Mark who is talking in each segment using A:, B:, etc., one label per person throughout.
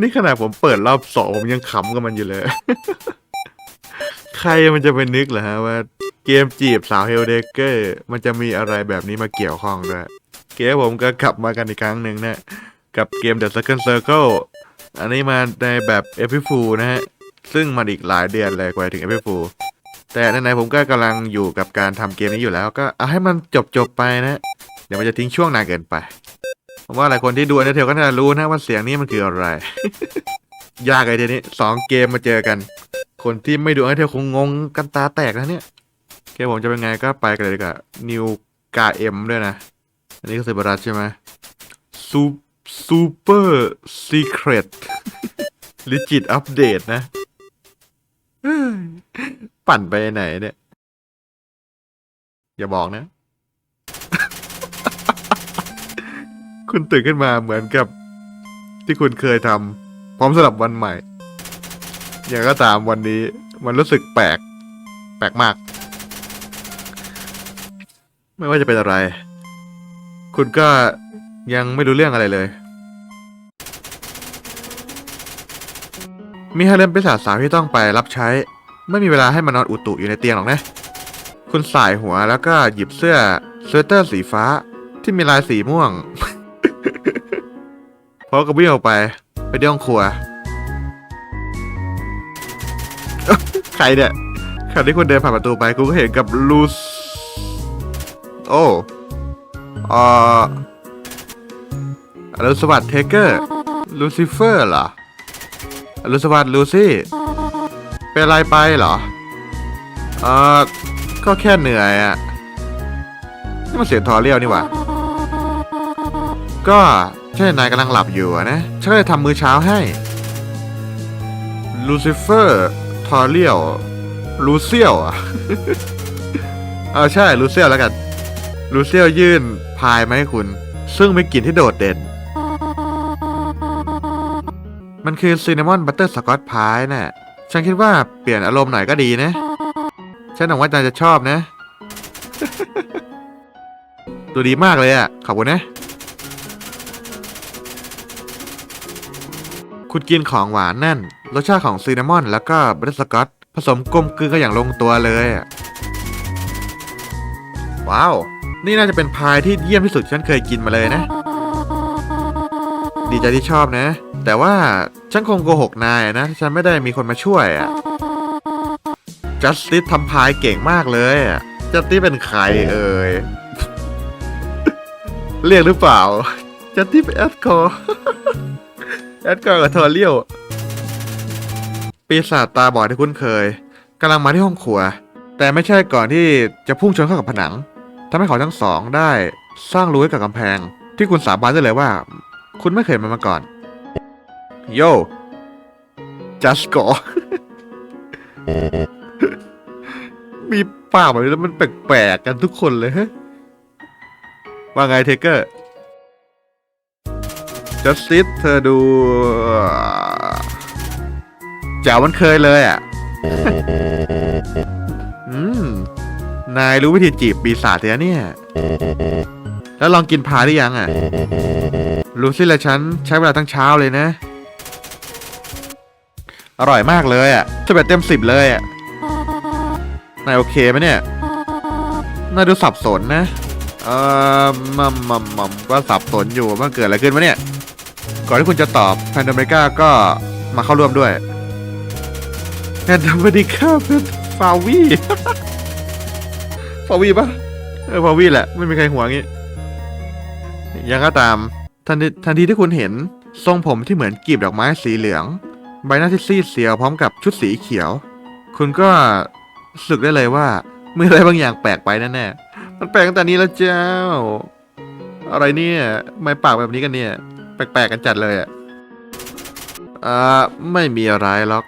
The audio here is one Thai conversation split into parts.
A: นี่ขนาดผมเปิดรอบสองผมยังขำกับมันอยู่เลย ใครมันจะไปนึกเหรอฮะว่าเกมจีบสาวเฮลเดเกอร์มันจะมีอะไรแบบนี้มาเกี่ยวข้องด้วยเกมผมก็กลับมากันอีกครั้งหนึ่งนะ กับเกม The Second Circle อันนี้มาในแบบ e p i f o นะฮะ ซึ่งมันอีกหลายเดือนเลยกว่าถึง e p i f o แต่ไหนผมก็กำลังอยู่กับการทำเกมนี้อยู่แล้ว ก็เอาให้มันจบๆไปนะ เดี๋ยวมันจะทิ้งช่วงนานเกินไป ผมว่าหลายคนที่ดูอันเทลก็น่าจะรู้นะว่าเสียงนี้มันคืออะไร ยากเลยทีนี้สองเกมมาเจอกัน คนที่ไม่ดูอันเทลคงงงกันตาแตกนะเนี่ยเกมผมจะเป็นไงก็ไปกันเลยดีกว่านิวกาเอ็มด้วยนะ อันนี้ก็เซบารัสใช่ไหมซูซูเปอร์ซีเครตลิจิตอัปเดตนะ ปั่นไปไหนเนี่ย อย่าบอกนะ คุณตื่นขึ้นมาเหมือนกับ ที่คุณเคยทำพร้อมสำหรับวันใหม่ อย่างก็ตามวันนี้ มันรู้สึกแปลก แปลกมาก ไม่ว่าจะเป็นอะไร คุณก็ยังไม่รู้เรื่องอะไรเลย มีฮาเลมเป็นสาวสาวที่ต้องไปรับใช้ ไม่มีเวลาให้มานอนอุตุอยู่ในเตียงหรอกนะ คุณสายหัวแล้วก็หยิบเสื้อสเวตเตอร์สีฟ้าที่มีลายสีม่วง พอก็วิ่งออกไป ไปที่ห้องครัว ใครเนี่ยขณะที่คุณเดินผ่านประตูไปคุณก็เห็นกับลูสโอ้เอ่ออรุณสวัสดิ์เทเกอร์ ลูซิเฟอร์เหรออรุณสวัสดิ์ลูซี่ เป็นอะไรไปเหรอ เอ่อ ก็แค่เหนื่อยอะนี่มันเสียงทอเรียวนี่หว่า ก็ ใช่นายกำลังหลับอยู่อะนะฉันก็เลยทำมือเช้าให้ลูซิเฟอร์ทอเรียวลูเซียวอะเออใช่ลูเซียวแล้วกันลูเซียวยื่นพายมาให้คุณ ซึ่งมีกลิ่นที่โดดเด่น มันคือซินนามอนบัตเตอร์สกอตพายน่ะ ฉันคิดว่าเปลี่ยนอารมณ์หน่อยก็ดีนะ ฉันหวังว่านายจะชอบนะดูดีมากเลยอะ ขอบคุณนะ คุณกินของหวานนั่น รสชาติของซินนามอน แล้วก็บัตเตอร์สกอตผสมกลมกลืนกันอย่างลงตัวเลยอะว้าว นี่น่าจะเป็นพายที่เยี่ยมที่สุดที่ฉันเคยกินมาเลยนะ ดีใจที่ชอบนะ แต่ว่าฉันคงโกหกนายนะถ้าฉันไม่ได้มีคนมาช่วยอะจัสติสทำพายเก่งมากเลยอะจัสติสเป็นใครเอ่ย เรียกหรือเปล่า จัสติสเป็นแอดคอร์ แอดคอร์กับเทอร์เรียวปีศาจตาบอดที่คุ้นเคยกำลังมาที่ห้องครัว แต่ไม่ใช่ก่อนที่จะพุ่งชนเข้ากับผนังทำให้เขาทั้งสองได้สร้างรูให้กับกำแพง ที่คุณสาบานได้เลยว่า คุณไม่เคยมามาก่อน โย่จัสกอมีปากแบบนี้แล้วมันแปลกๆกันทุกคนเลยฮะว่าไงเทเกอร์ จัสติสเธอดูแจ๋วมันเคยเลยอะ อืม นายรู้วิธีจีบปีศาจแล้วเนี่ย แล้วลองกินพาหรือยังอะ ลูซี่และฉันใช้เวลาทั้งเช้าเลยนะ อร่อยมากเลยอะสิบเอ็ดเต็มสิบเลยอะ นายโอเคไหมเนี่ย นายดูสับสนนะ เอ่อมัมมัมมัมก็สับสนอยู่ว่ามันเกิดอะไรขึ้นวะเนี่ย ก่อนที่คุณจะตอบแพนดอเมริกาก็มาเข้าร่วมด้วยแพนดอเมริกาเป็นฟาวีฟาวีปะเออฟาวีแหละ ไม่มีใครหัวงี้ ยังก็ตามทันทีทันทีที่คุณเห็นทรงผมที่เหมือนกีบดอกไม้สีเหลือง ใบหน้าที่ซีดเสียวพร้อมกับชุดสีเขียว คุณก็สึกได้เลยว่ามีอะไรบางอย่างแปลกไปแน่ๆมันแปลกตั้งแต่นี้แล้วเจ้า อะไรเนี่ยไม่ปากแบบนี้กันเนี่ย แปลกๆกันจัดเลยอะอ่าไม่มีอะไรหรอก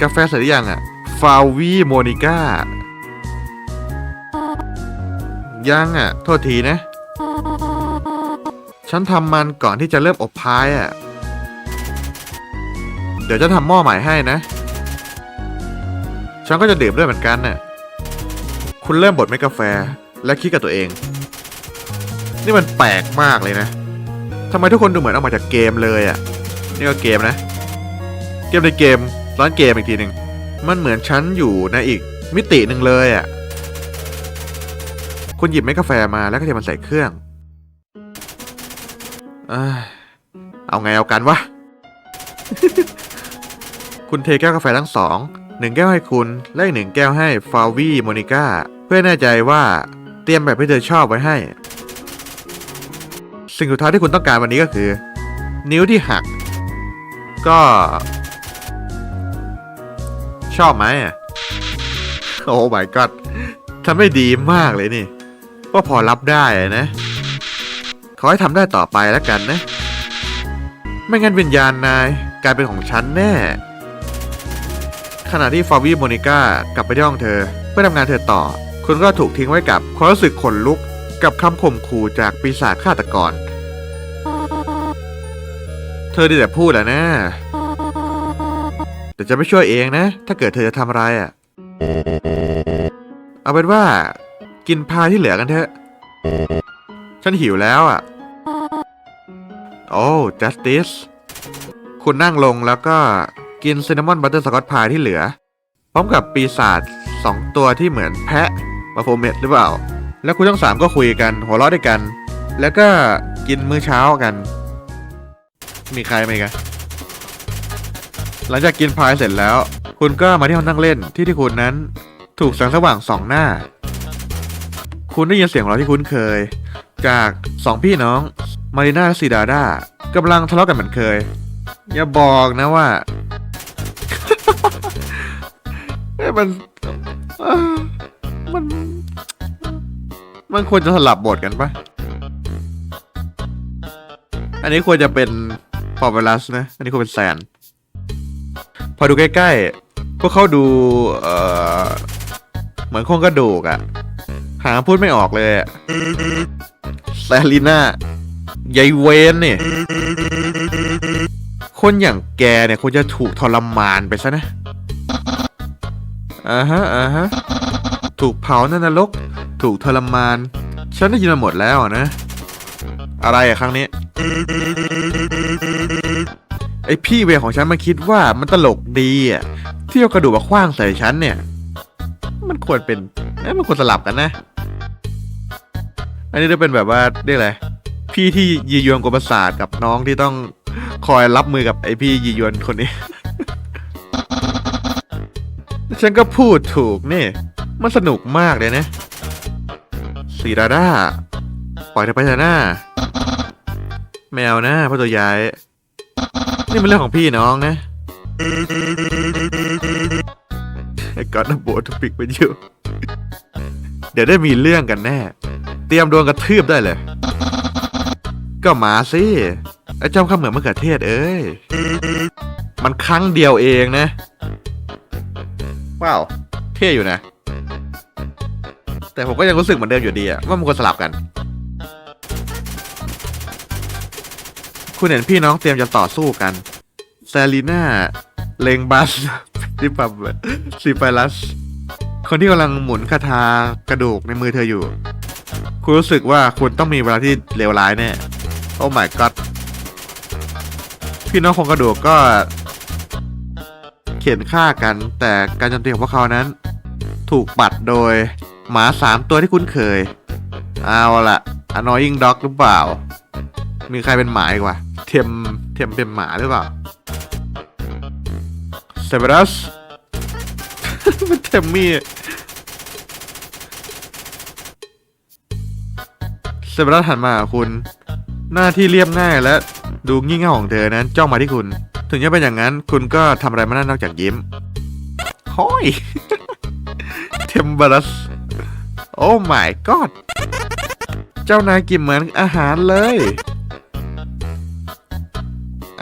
A: กาแฟเสร็จหรือยังอะ ฟาวีโมนิก้า ยังอะ โทษทีนะ ฉันทำมันก่อนที่จะเริ่มอบพายอะ เดี๋ยวจะทำหม้อใหม่ให้นะ ฉันก็จะดื่มด้วยเหมือนกันน่ะ คุณเริ่มบดเม็ดกาแฟและคิดกับตัวเอง นี่มันแปลกมากเลยนะทำไมทุกคนดูเหมือนเอามาจากเกมเลยอะ่ะ นี่ก็เกมนะ เกมในเกมร้านเกมอีกทีหนึ่งมันเหมือนฉันอยู่ในอีกมิติหนึ่งเลยอะ่ะ คุณหยิบเม็ดกาแฟมาแล้วก็เทมันใส่เครื่องเอ้ยเอาไงเอากันวะ คุณเทแก้วกาแฟทั้งสอง หนึ่งแก้วให้คุณและอีกหนึ่งแก้วให้ฟาวี่โมนิก้า เพื่อแน่ใจว่าเตรียมแบบที่เธอชอบไว้ให้ สิ่งสุดท้ายที่คุณต้องการวันนี้ก็คือ นิ้วที่หัก ก็ ชอบไหมอะ โอ้ my god ทำได้ดีมากเลยนี่ ก็พอรับได้นะ ขอให้ทำได้ต่อไปแล้วกันนะ ไม่งั้นวิญญาณนายกลายเป็นของฉันแน่ ขณะที่ฟาวีโมนิก้ากลับไปที่ห้องเธอ เพื่อทำงานเธอต่อ คุณก็ถูกทิ้งไว้กับความรู้สึกขนลุก กับคำข่มขู่จากปีศาจฆาตกร เธอได้แต่พูดแหละนะ แต่จะไม่ช่วยเองนะ ถ้าเกิดเธอจะทำอะไรอะ เอาเป็นว่า กินพายที่เหลือกันเถอะ ฉันหิวแล้วอะ โอ้ justice คุณนั่งลงแล้วก็กินซินนามอนบัตเตอร์สกอตพายที่เหลือ พร้อมกับปีศาจสองตัวที่เหมือนแพะมาโฟเมตหรือเปล่า แล้วคุณทั้งสามก็คุยกัน หัวเราะด้วยกัน แล้วก็กินมื้อเช้ากัน มีใครไหมกันหลังจากกินพายเสร็จแล้ว คุณก็มาที่ห้องนั่งเล่นที่ที่คุณนั้น ถูกแสงสว่างสองหน้า คุณได้ยินเสียงหัวเราที่คุ้นเคย จากสองพี่น้องมารีนาและซีดาดากำลังทะเลาะกันเหมือนเคย อย่าบอกนะว่าเอ้มันมัน มันควรจะสลับบทกันปะอันนี้ควรจะเป็นปอบเวลัสนะ อันนี้ควรเป็นแซน พอดูใกล้ๆ พวกเขาดู เอ่อ เหมือนโครงกระดูกอะหาพูดไม่ออกเลยอะแซลิน่ายายเวนเนี่ยคนอย่างแกเนี่ยควรจะถูกทรมานไปซะนะอ่าฮะอ่าฮะ ถูกเผาในนรก ถูกทรมาน ฉันได้ยินมาหมดแล้วอะนะ อะไรอะครั้งนี้ ไอพี่เวรของฉันมันคิดว่ามันตลกดีอะที่เอากระดูกมาคว้างใส่ฉันเนี่ย มันควรเป็นเอ้ยมันควรสลับกันนะ อันนี้จะเป็นแบบว่าเรียกอะไร พี่ที่ยียวนกวนประสาทกับน้องที่ต้องคอยรับมือกับไอพี่ยียวนคนนี้ ฉันก็พูดถูกนี่ มันสนุกมากเลยนะสีดาด้าปล่อยเธอไปเถอะหน้าแมวนะพ่อตัวใหญ่นี่มันเรื่องของพี่น้องนะไอ้ก๊อตนะโบทปิกไปอยู่เดี๋ยวได้มีเรื่องกันแน่ เตรียมโดนกระทืบได้เลย ก็มาสิไอ้เจ้าข้าเหมือนมะเขือเทศเอ้ย มันครั้งเดียวเองนะ ว้าว เท่อยู่นะ แต่ผมก็ยังรู้สึกเหมือนเดิมอยู่ดีอะว่ามันควรสลับกัน คุณเห็นพี่น้องเตรียมจะต่อสู้กันแซลีน่าเลงบัสซิปับซิไปลัส คนที่กำลังหมุนคาถากระดูกในมือเธออยู่ คุณรู้สึกว่าคุณต้องมีเวลาที่เลวร้ายแน่โอ้ my god พี่น้องของกระดูกก็ เขียนฆ่ากัน แต่การโจมตีของพวกเขานั้น ถูกปัดโดย หมาสามตัวที่คุ้นเคย เอาละ annoying dog หรือเปล่า มีใครเป็นหมาอีกวะเทมเทมเป็นหมาหรือเปล่าเซเวรัสเป็นเทมมี่เซเวรัสหันมาหาคุณ หน้าที่เรียบง่ายและดูงี่เง่าของเธอนั้นจ้องมาที่คุณ ถึงจะเป็นอย่างนั้นคุณก็ทำอะไรไม่ได้นอกจากยิ้มห้อยเทมเบรัส โอ้ my god เจ้านายกินเหมือนอาหารเลย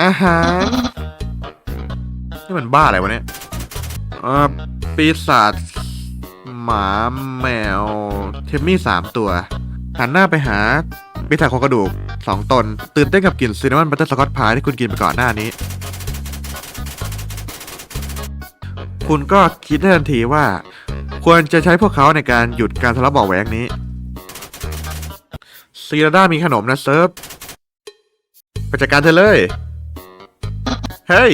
A: อาหารนี่มันบ้าอะไรวะเนี่ยเอ่อปีศาจหมาแมว เทมมี่สามตัว หันหน้าไปหาปีศาจโครงกระดูกสองตน ตื่นเต้นกับกลิ่นซินนามอนบัตเตอร์สกอตพายที่คุณกินไปก่อนหน้านี้ คุณก็คิดได้ทันทีว่า ควรจะใช้พวกเขาในการหยุดการทะเลาะเบาะแหวงนี้ซีราด้ามีขนมนะเซิร์ฟไปจัดการเธอเลย เฮ้ย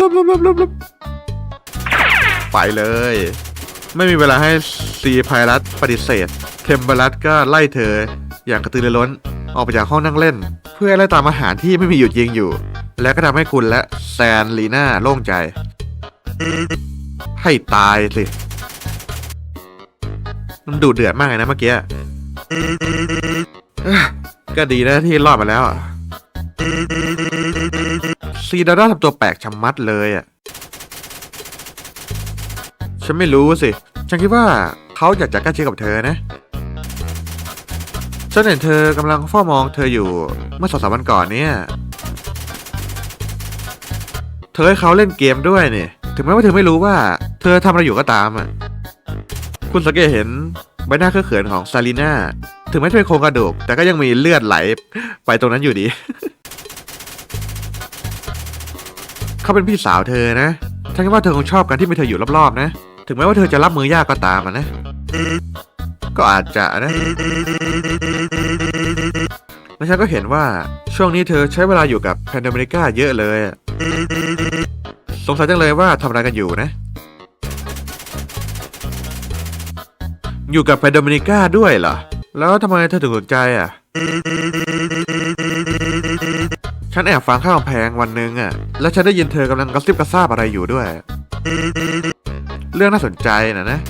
A: ลบลบลบลบลบไปเลย ไม่มีเวลาให้ซีไพรัสปฏิเสธ เทมเบรัสก็ไล่เธอ อย่างกระตือรือร้น ออกไปจากห้องนั่งเล่น เพื่อไล่ตามอาหารที่ไม่มีหยุดยิงอยู่ และก็ทำให้คุณและแซนลีน่าโล่งใจ ให้ตายสิมันดูเดือดมากเลยนะเมื่อกี้ก็ดีนะที่รอดมาแล้วอะซีดาร่าทำตัวแปลกชะมัดเลยอะ ฉันไม่รู้สิ ฉันคิดว่าเขาอยากจะใกล้ชิดกับเธอนะ ฉันเห็นเธอกำลังเฝ้ามองเธออยู่เมื่อสองสามวันก่อนเนี่ย เธอให้เขาเล่นเกมด้วยเนี่ย ถึงแม้ว่าเธอไม่รู้ว่า เธอทำอะไรอยู่ก็ตามอะ คุณสังเกตเห็นใบหน้าเคอเขินของซาลีน่าถึงแม้จะเป็นโครงกระดูก แต่ก็ยังมีเลือดไหลไปตรงนั้นอยู่ดี เขาเป็นพี่สาวเธอนะฉันคิดว่าเธอคงชอบการที่มีเธออยู่รอบๆนะ ถึงแม้ว่าเธอจะรับมือยากก็ตามอะนะ ก็อาจจะนะและฉันก็เห็นว่าช่วงนี้เธอใช้เวลาอยู่กับแพนดอเมริกาเยอะเลย งสัยจังเลยว่าทำอะไรกันอยู่นะ อยู่กับแพนเดอเมริก้าด้วยเหรอ แล้วทำไมเธอถึงสนใจอะ ฉันแอบฟังข้างกำแพงวันหนึ่งอะ แล้วฉันได้ยินเธอกำลังกระซิบกระซาบอะไรอยู่ด้วย เรื่องน่าสนใจนะนะ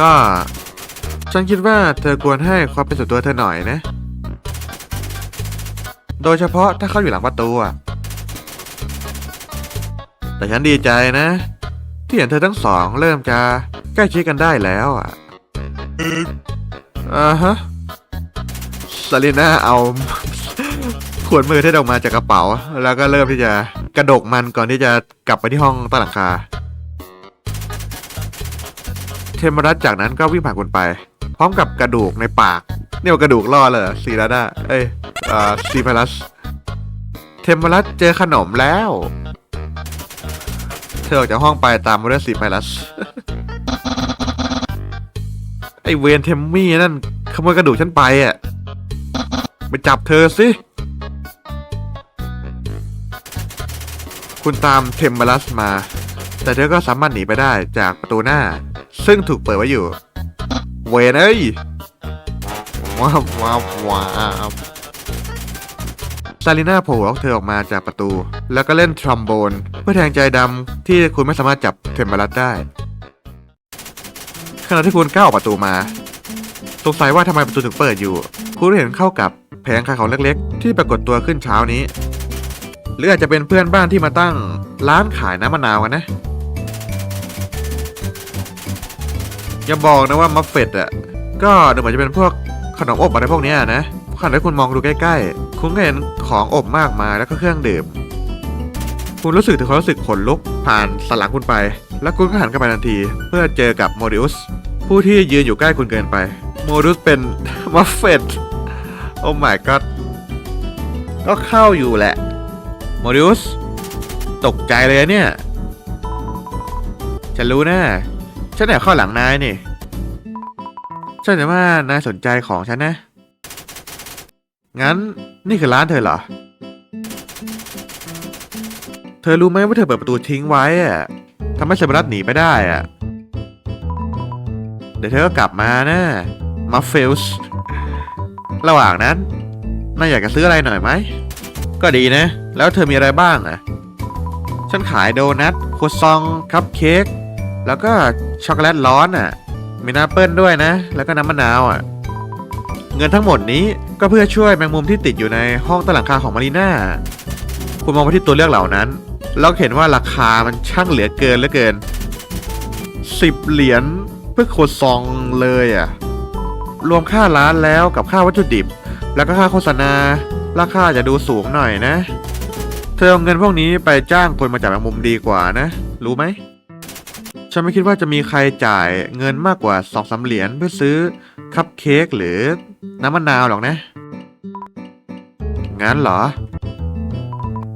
A: ก็ ฉันคิดว่าเธอควรให้ความเป็นส่วนตัวเธอหน่อยนะ โดยเฉพาะถ้าเขาอยู่หลังประตูอะ แต่ฉันดีใจนะ ที่เห็นเธอทั้งสองเริ่มจะใกล้ชิดกันได้แล้วอะอ่าฮะซาลีน่าเอาขวดมือเทศออกมาจากกระเป๋า แล้วก็เริ่มที่จะกระดกมันก่อนที่จะกลับไปที่ห้องต้หลังคา เทมรัสจากนั้นก็วิ่งผ่านคุณไป พร้อมกับกระดูกในปากเนี่ยกระดูกล่อเลยเหรอซีราดาเอ้ยอ่าซีพลัส เทมรัสเจอขนมแล้ว ธอออกจากห้องไปตามมาด้วยซีพลัส ไอเวนเทมมี่นั่นขโมยกระดูกฉันไปอะไปจับเธอสิ คุณตามเทมเบลัสมา แต่เธอก็สามารถหนีไปได้จากประตูหน้า ซึ่งถูกเปิดไว้อยู่ เวนเอ้ยว้าวว้าวว้าว ซาลิน่าโผล่เธอออกมาจากประตู แล้วก็เล่นทรอมโบน เพื่อแทงใจดำที่คุณไม่สามารถจับเทมเบลัสได้ ขณะที่คุณก้าวออกประตูมา สงสัยว่าทำไมประตูถึงเปิดอยู่ คุณเห็นเข้ากับแผงขายของเล็กๆ ที่ปรากฏตัวขึ้นเช้านี้ หรืออาจจะเป็นเพื่อนบ้านที่มาตั้งร้านขายน้ำมะนาวกันนะอย่าบอกนะว่ามัฟเฟตอะก็ดูเหมือนจะเป็นพวกขนมอบอะไรพวกนี้นะ ขณะที่คุณมองดูใกล้ๆ คุณก็เห็นของอบมากมายแล้วก็เครื่องดื่ม คุณรู้สึกถึงความรู้สึกขนลุกผ่านสนหลังคุณไป แล้วคุณก็หันกลับไปทันที เพื่อเจอกับโมดิอุสผู้ที่ยืนอยู่ใกล้คุณเกินไป โมดิอุสเป็นมัฟเฟตโอ้ my god ก็เข้าอยู่แหละโมดิอุสตกใจเลยเนี่ย ฉันรู้นะ ฉันแอบเข้าหลังนายนี่ ฉันเห็นว่านายสนใจของฉันนะ งั้นนี่คือร้านเธอเหรอ เธอรู้ไหมว่าเธอเปิดประตูทิ้งไว้อะทำให้เซบรัสหนีไปได้อะเดี๋ยวเธอก็กลับมานะมาเฟลส์ระหว่างนั้นนายอยากจะซื้ออะไรหน่อยไหม ก็ดีนะ แล้วเธอมีอะไรบ้างอะฉันขายโดนัทโคซอง คัพเค้ก แล้วก็ช็อกโกแลตร้อนอะมีน้ำเปิ้ลด้วยนะ แล้วก็น้ำมะนาวอะ เงินทั้งหมดนี้ก็เพื่อช่วยแมงมุมที่ติดอยู่ในห้องใต้หลังคาของมารีน่าคุณมองไปที่ตัวเลือกเหล่านั้น แล้วเห็นว่าราคามันช่างเหลือเกินเหลือเกินสิบเหรียญเพื่อโคซองเลยอะ รวมค่าร้านแล้วกับค่าวัตถุดิบ แล้วก็ค่าโฆษณา ราคาจะดูสูงหน่อยนะ เธอเอาเงินพวกนี้ไปจ้างคนมาจับแมงมุมดีกว่านะ รู้ไหม ฉันไม่คิดว่าจะมีใครจ่ายเงินมากกว่าสองสาเหรียญเพื่อซื้อคัพเค้กหรือน้ำมะนาวหรอกนะ งั้นเหรอ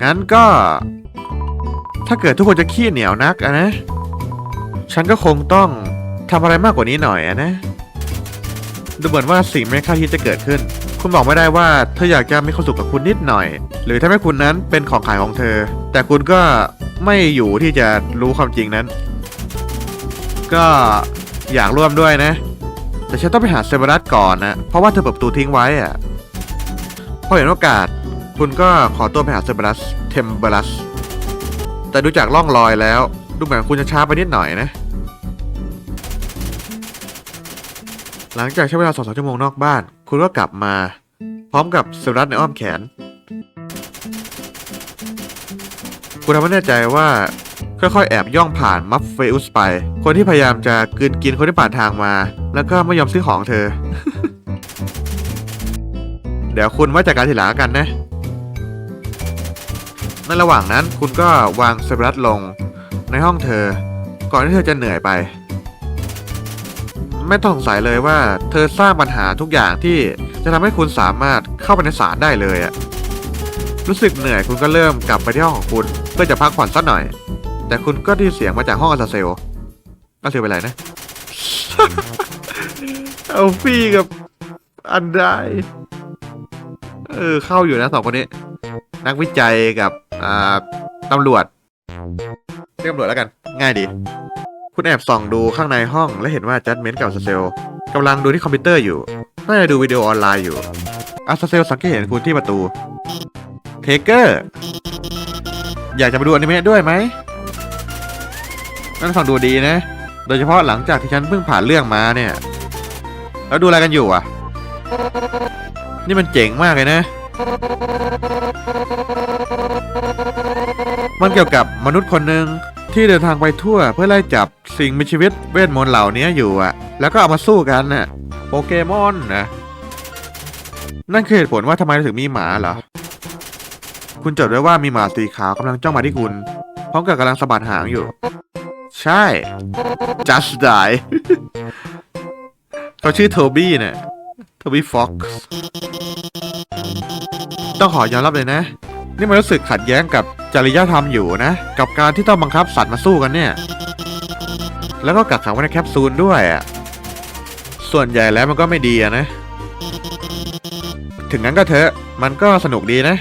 A: งั้นก็ ถ้าเกิดทุกคนจะขี้เหนียวนักอะนะ ฉันก็คงต้องทำอะไรมากกว่านี้หน่อยอะนะ ดูเหมือนว่าสิ่งไม่คาดคิดจะเกิดขึ้น คุณบอกไม่ได้ว่าเธออยากจะมีความสุขกับคุณนิดหน่อย หรือถ้าให้คุณนั้นเป็นของขายของเธอ แต่คุณก็ไม่อยู่ที่จะรู้ความจริงนั้น ก็อยากร่วมด้วยนะ แต่ฉันต้องไปหาเซเบรัสก่อนนะ เพราะว่าเธอเปิดประตูทิ้งไว้อะพอเห็นโอกาส คุณก็ขอตัวไปหาเซเบรัสเทมเบรัส แต่ดูจากร่องรอยแล้ว ดูเหมือนคุณจะช้าไปนิดหน่อยนะ หลังจากใช้เวลาสองสชั่วโมงนอกบ้าน คุณก็กลับมา พร้อมกับเซเบรัสในอ้อมแขน คุณทำให้แน่ใจว่า ค่อยๆ แอบย่องผ่านมัฟเฟอุสไป คนที่พยายามจะกลืนกินคนที่ผ่านทางมา แล้วก็ไม่ยอมซื้อของเธอ เดี๋ยวคุณไว่าจากการทีหลังกันนะ ในระหว่างนั้นคุณก็วางเซเบรัสลงในห้องเธอ ก่อนที่เธอจะเหนื่อยไป ไม่ต้องสงสัยเลยว่า เธอสร้างปัญหาทุกอย่างที่จะทำให้คุณสามารถเข้าไปในศาลได้เลยอะรู้สึกเหนื่อยคุณก็เริ่มกลับไปที่ห้องของคุณ เพื่อจะพักผ่อนสักหน่อย แต่คุณก็ได้ยินเสียงมาจากห้องอาซาเซลอาซาเซลเป็นไรนะ เอาฟี่กับอันได้เออเข้าอยู่นะสองคนนี้ นักวิจัยกับอ่าตำรวจเรียกตำรวจแล้วกัน ง่ายดี คุณแอบส่องดูข้างในห้องและเห็นว่าจัดเมนต์กับอาซาเซลกำลังดูที่คอมพิวเตอร์อยู่น่าจะดูวิดีโอออนไลน์อยู่อาซาเซลสังเกตเห็นคุณที่ประตูเทเกอร์อยากจะไปดูอนิเมะด้วยไหม นั่นฟังดูดีนะ โดยเฉพาะหลังจากที่ฉันเพิ่งผ่านเรื่องมาเนี่ย แล้วดูอะไรกันอยู่อะ นี่มันเจ๋งมากเลยนะ มันเกี่ยวกับมนุษย์คนหนึ่งที่เดินทางไปทั่วเพื่อไล่จับสิ่งมีชีวิตเวทมนต์เหล่านี้อยู่อะ แล้วก็เอามาสู้กันน่ะ โปเกมอนนะ นั่นคือเหตุผลว่าทำไมถึงมีหมาเหรอ คุณจดไว้ว่ามีหมาสีขาวกำลังจ้องมาที่คุณ พร้อมกับกำลังสะบัดหางอยู่ ใช่ just die เขาชื่อโทบี้เนี่ย โทบี้ฟ็อกซ์ ต้องขอยอมรับเลยนะ นี่มันรู้สึกขัดแย้งกับจริยธรรมอยู่นะ กับการที่ต้องบังคับสัตว์มาสู้กันเนี่ย แล้วก็กักขังไว้ในแคปซูลด้วยอะ ส่วนใหญ่แล้วมันก็ไม่ดีอะนะ ถึงนั้นก็เถอะ มันก็สนุกดีนะ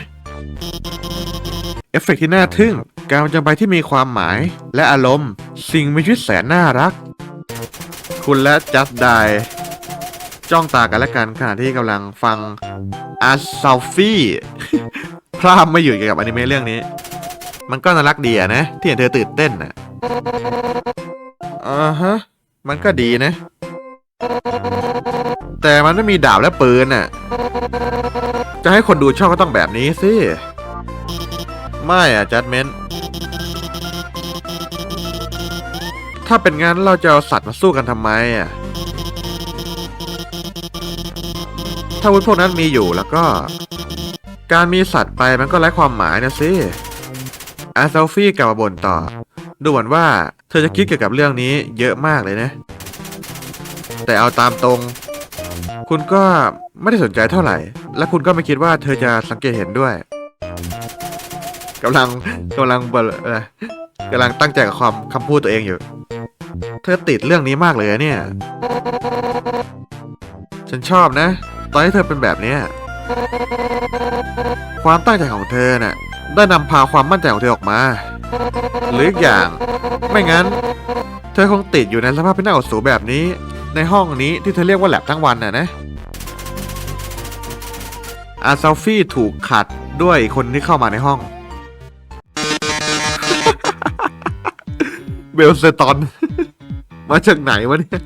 A: เอฟเฟกต์ที่น่าทึ่ง การประจำไปที่มีความหมาย และอารมณ์ สิ่งมีชีวิตแสนน่ารัก คุณและจัสไดจ้องตากันและกันขณะที่กำลังฟังอาซาฟี่พรามไม่หยุดเกี่ยวกับอนิเมะเรื่องนี้ มันก็น่ารักดีอะนะ ที่เห็นเธอตื่นเต้นนะอ่าฮะ มันก็ดีนะ แต่มันไม่มีดาบและปืนน่ะจะให้คนดูชอบก็ต้องแบบนี้สิ ไม่อะจัดเมน ถ้าเป็นงั้นเราจะเอาสัตว์มาสู้กันทำไมอะ ถ้าวุธพวกนั้นมีอยู่แล้วก็ การมีสัตว์ไปมันก็ไร้ความหมายนะสิอาเซาฟี่กลับมาบ่นต่อ ดูเหมือนว่าเธอจะคิดเกี่ยวกับเรื่องนี้เยอะมากเลยนะ แต่เอาตามตรง คุณก็ไม่ได้สนใจเท่าไหร่ และคุณก็ไม่คิดว่าเธอจะสังเกตเห็นด้วยกำลังกำลังเบลอเอ่อกำลังตั้งใจกับความคำพูดตัวเองอยู่ เธอติดเรื่องนี้มากเลยเนี่ย ฉันชอบนะ ตอนที่เธอเป็นแบบเนี้ยความตั้งใจของเธอน่ะ ได้นำพาความมั่นใจของเธอออกมา หรืออีกอย่าง ไม่งั้น เธอคงติดอยู่ในสภาพที่น่าอดสูแบบนี้ ในห้องนี้ที่เธอเรียกว่าแลบทั้งวันน่ะนะอาซาฟี่ถูกขัดด้วยคนที่เข้ามาในห้องเบลเซตอน มาจากไหนวะเนี่ย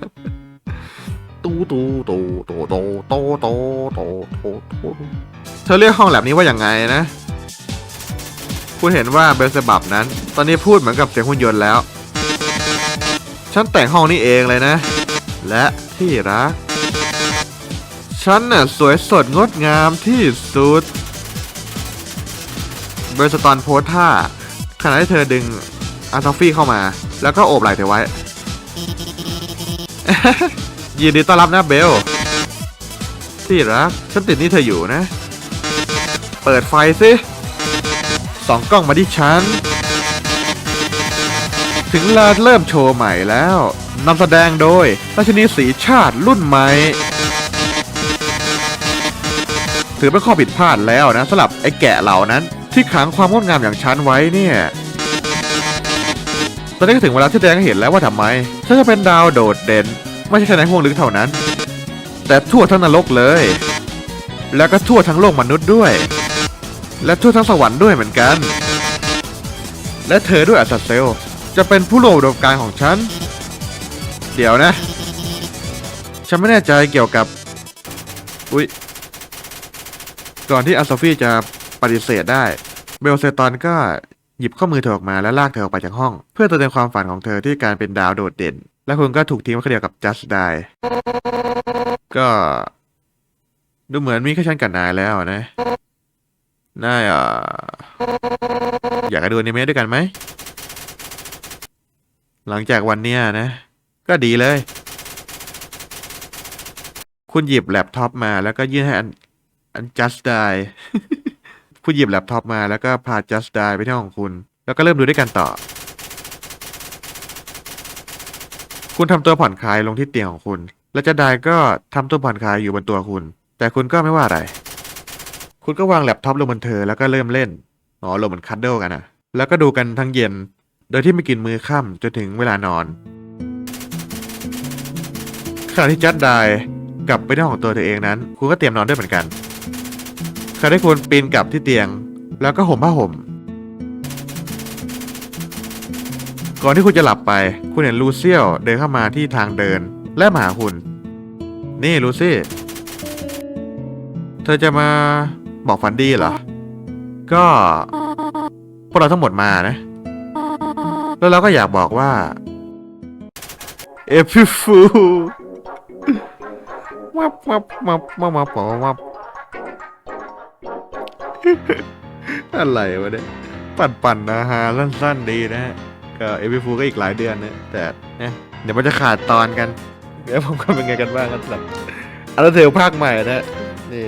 A: ตูตูตูตูตูตูตูตูตูตูเธอเรียกห้องแลบนี้ว่าอย่างไงนะคุณเห็นว่าเบลเซบับนั้น ตอนนี้พูดเหมือนกับเสียงหุ่นยนต์แล้ว ฉันแต่งห้องนี้เองเลยนะ และที่รัก ฉันน่ะสวยสดงดงามที่สุด เบอร์สตอนโพสท่าขณะที่เธอดึงอาซอฟฟี่เข้ามา แล้วก็โอบไหล่เธอไว้ ยินดีต้อนรับนะเบลที่รักฉันติดนี่เธออยู่นะ เปิดไฟสิสองกล้องมาที่ฉัน ถึงเวลาเริ่มโชว์ใหม่แล้วนำแสดงโดยราชินีสีชาติรุ่นใหม่ ถือเป็นข้อผิดพลาดแล้วนะสำหรับไอ้แกะเหล่านั้น ที่ขังความงดงามอย่างฉันไว้เนี่ย ตอนนี้ก็ถึงเวลาที่แดงเห็นแล้วว่าทำไมฉันจะเป็นดาวโดดเด่น ไม่ใช่แค่ในห้วงลึกเท่านั้น แต่ทั่วทั้งนรกเลย แล้วก็ทั่วทั้งโลกมนุษย์ด้วย และทั่วทั้งสวรรค์ด้วยเหมือนกัน และเธอด้วยอัสเซล จะเป็นผู้ร่วมดมการของฉัน เดี๋ยวนะ ฉันไม่แน่ใจเกี่ยวกับ อุ๊ย ก่อนที่อัลซฟี่จะปฏิเสธได้ เบลเซตอนก็ หยิบข้อมือเธอออกมาและลากเธอออกไปจากห้อง เพื่อเติมความฝันของเธอที่การเป็นดาวโดดเด่น และคุณก็ถูกทิ้งไว้คนเดียวกับจัสไดก็ ดูเหมือนมีแค่ฉันกับนายแล้วนะนายอะอยากจะดูอนิเมะด้วยกันไหม หลังจากวันเนี้ยนะ ก็ดีเลย คุณหยิบแล็ปท็อปมาแล้วก็ยื่นให้อันอันจัสได คุณหยิบแล็ปท็อปมาแล้วก็พาจัสไดไปที่ห้องของคุณ แล้วก็เริ่มดูด้วยกันต่อ คุณทำตัวผ่อนคลายลงที่เตียงของคุณ แล้วจัสได้ก็ทำตัวผ่อนคลายอยู่บนตัวคุณ แต่คุณก็ไม่ว่าอะไร คุณก็วางแล็ปท็อปลงบนเธอแล้วก็เริ่มเล่นอ๋อลงเหมือนคัดเดิลกันอะแล้วก็ดูกันทั้งเย็น โดยที่ไม่กินมือค่ำจนถึงเวลานอนขณะที่จัดได้กลับไปที่ห้องของตัวเธอเองนั้น คุณก็เตรียมนอนด้วยเหมือนกัน ขณะที่คุณปีนกลับที่เตียง แล้วก็ห่มผ้าห่ม ก่อนที่คุณจะหลับไป คุณเห็นลูเซียลเดินเข้ามาที่ทางเดินและมาหาคุณ นี่ลูซี่ เธอจะมาบอกฝันดีเหรอ ก็พวกเราทั้งหมดมานะ แล้วเราก็อยากบอกว่า เอพิฟูมับมับมับมับมับมับมับ อะไรวะเนี่ยปั่นปั่นๆนะฮะสั้นๆดีนะฮะก็เอพิฟูก็อีกหลายเดือนนะแต่เนี่ยเดี๋ยวมันจะขาดตอนกัน เดี๋ยวผมก็เป็นไงกันบ้างกันสำหรับอัลเทลภาคใหม่นะนี่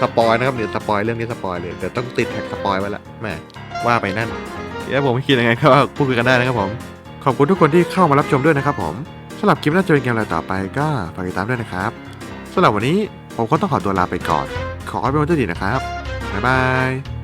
A: สปอยนะครับเดี๋ยวสปอยเรื่องนี้สปอยเลยแต่ต้องติดแท็กสปอยไว้ละแหม่ว่าไปนั่นเดี๋ยวผมคิดยังไงก็พูดคุยกันได้นะครับผม ขอบคุณทุกคนที่เข้ามารับชมด้วยนะครับผมสำหรับคลิปหน้าจะเป็นเกมอะไรต่อไปก็ฝากติดตามด้วยนะครับสำหรับวันนี้ผมก็ต้องขอตัวลาไปก่อน ขอให้เป็นวันที่ดีนะครับ บ๊ายบาย